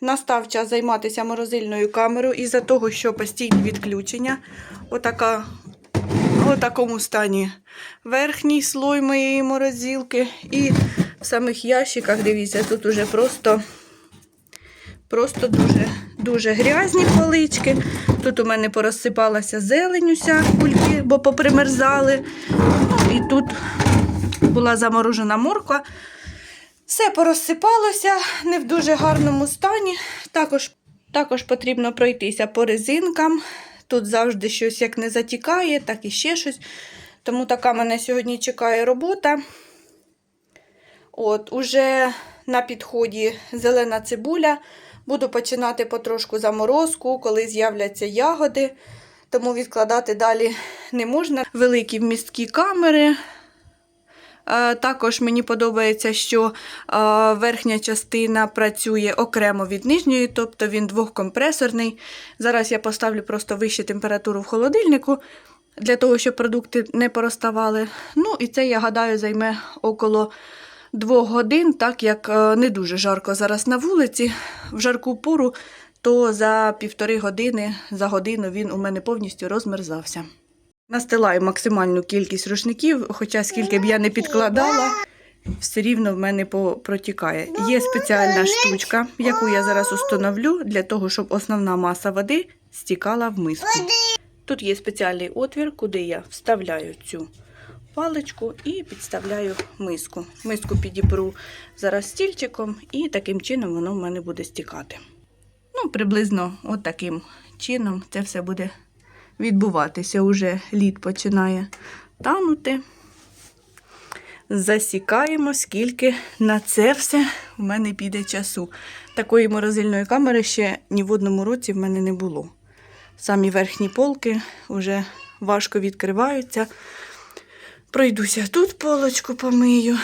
Настав час займатися морозильною камерою із-за того, що постійні відключення. Отака, у такому стані верхній слой моєї морозилки. І в самих ящиках, дивіться, тут уже просто, просто дуже, дуже грязні полички. Тут у мене порозсипалася зелень уся кульки, бо попримерзали. Ну, і тут була заморожена морква. Все порозсипалося не в дуже гарному стані. Також, також потрібно пройтися по резинкам. Тут завжди щось як не затікає, так і ще щось. Тому така мене сьогодні чекає робота. От, Уже на підході зелена цибуля. Буду починати потрошку заморозку, коли з'являться ягоди. Тому відкладати далі не можна. Великі вмісткі камери. Е, Також мені подобається, що е, верхня частина працює окремо від нижньої, тобто він двохкомпресорний. Зараз я поставлю просто вищу температуру в холодильнику, для того, щоб продукти не пороставали. Ну, і це, я гадаю, займе около двох годин, так як е, не дуже жарко зараз на вулиці. В жарку пору, то за півтори години, за годину він у мене повністю розмерзався. Настилаю максимальну кількість рушників, хоча скільки б я не підкладала, все рівно в мене протікає. Є спеціальна штучка, яку я зараз установлю для того, щоб основна маса води стікала в миску. Тут є спеціальний отвір, куди я вставляю цю паличку і підставляю миску. Миску підіпру зараз стільчиком, і таким чином воно в мене буде стікати. Ну, приблизно от таким чином це все буде відбуватися. Уже лід починає танути. Засікаємо, скільки на це все в мене піде часу. Такої морозильної камери ще ні в одному році в мене не було. Самі верхні полки вже важко відкриваються. Пройдуся тут полочку помию.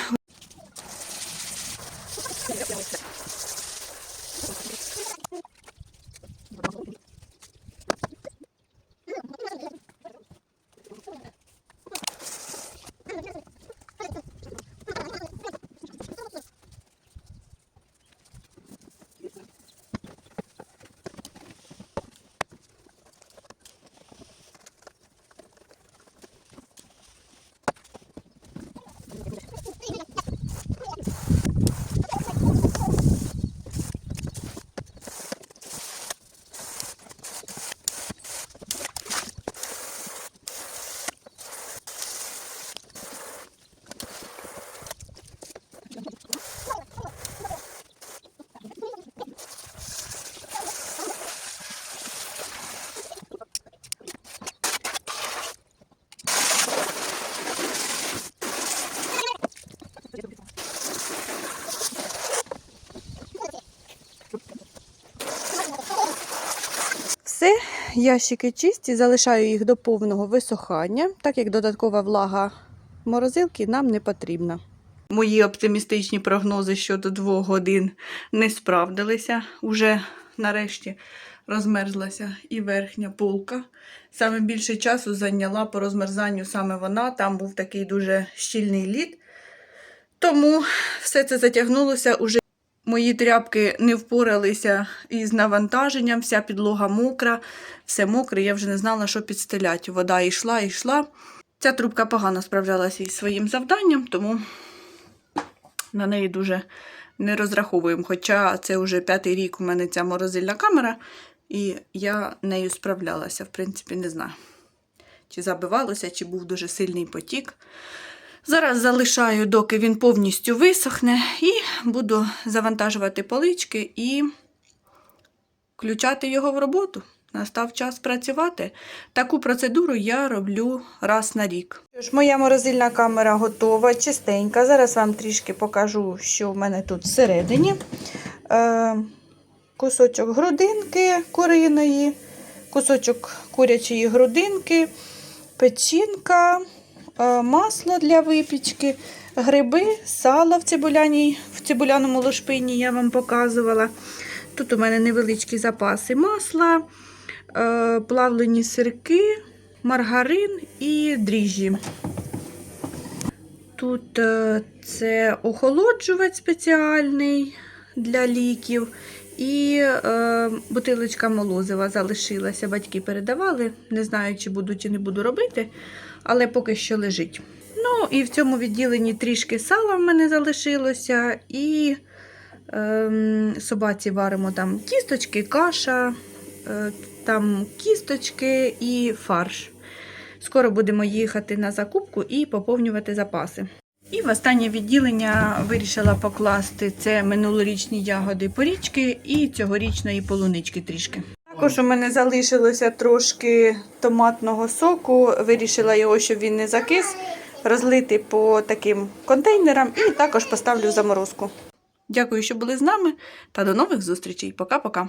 Все, ящики чисті, залишаю їх до повного висохання, так як додаткова влага морозилки нам не потрібна. Мої оптимістичні прогнози щодо двох годин не справдилися. Уже нарешті розмерзлася і верхня полка. Саме більше часу зайняла по розмерзанню саме вона. Там був такий дуже щільний лід. Тому все це затягнулося уже. Мої тряпки не впоралися із навантаженням, вся підлога мокра, все мокре, я вже не знала, що підстеляти. Вода йшла, йшла. Ця трубка погано справлялася із своїм завданням, тому на неї дуже не розраховуємо. Хоча це вже п'ятий рік у мене ця морозильна камера, і я нею справлялася, в принципі, не знаю. Чи забивалося, чи був дуже сильний потік. Зараз залишаю, доки він повністю висохне, і буду завантажувати полички і включати його в роботу. Настав час працювати. Таку процедуру я роблю раз на рік. Тож, моя морозильна камера готова, чистенька. Зараз вам трішки покажу, що в мене тут всередині. Е, кусочок грудинки куриної, кусочок курячої грудинки, печінка, масло для випічки, гриби, сало в, цибуляній, в цибуляному лошпині я вам показувала. Тут у мене невеличкі запаси масла, е, плавлені сирки, маргарин і дріжджі. Тут е, це охолоджувач спеціальний для ліків І е, бутилочка молозива залишилася. Батьки передавали. Не знаю, чи буду, чи не буду робити, але поки що лежить. Ну, і в цьому відділенні трішки сала в мене залишилося. І ем, собаці варимо там кісточки, каша, е, там кісточки і фарш. Скоро будемо їхати на закупку і поповнювати запаси. І в останнє відділення вирішила покласти це минулорічні ягоди порічки і цьогорічної полунички трішки. Також у мене залишилося трошки томатного соку. Вирішила його, щоб він не закис, розлити по таким контейнерам і також поставлю в заморозку. Дякую, що були з нами, та до нових зустрічей. Пока-пока.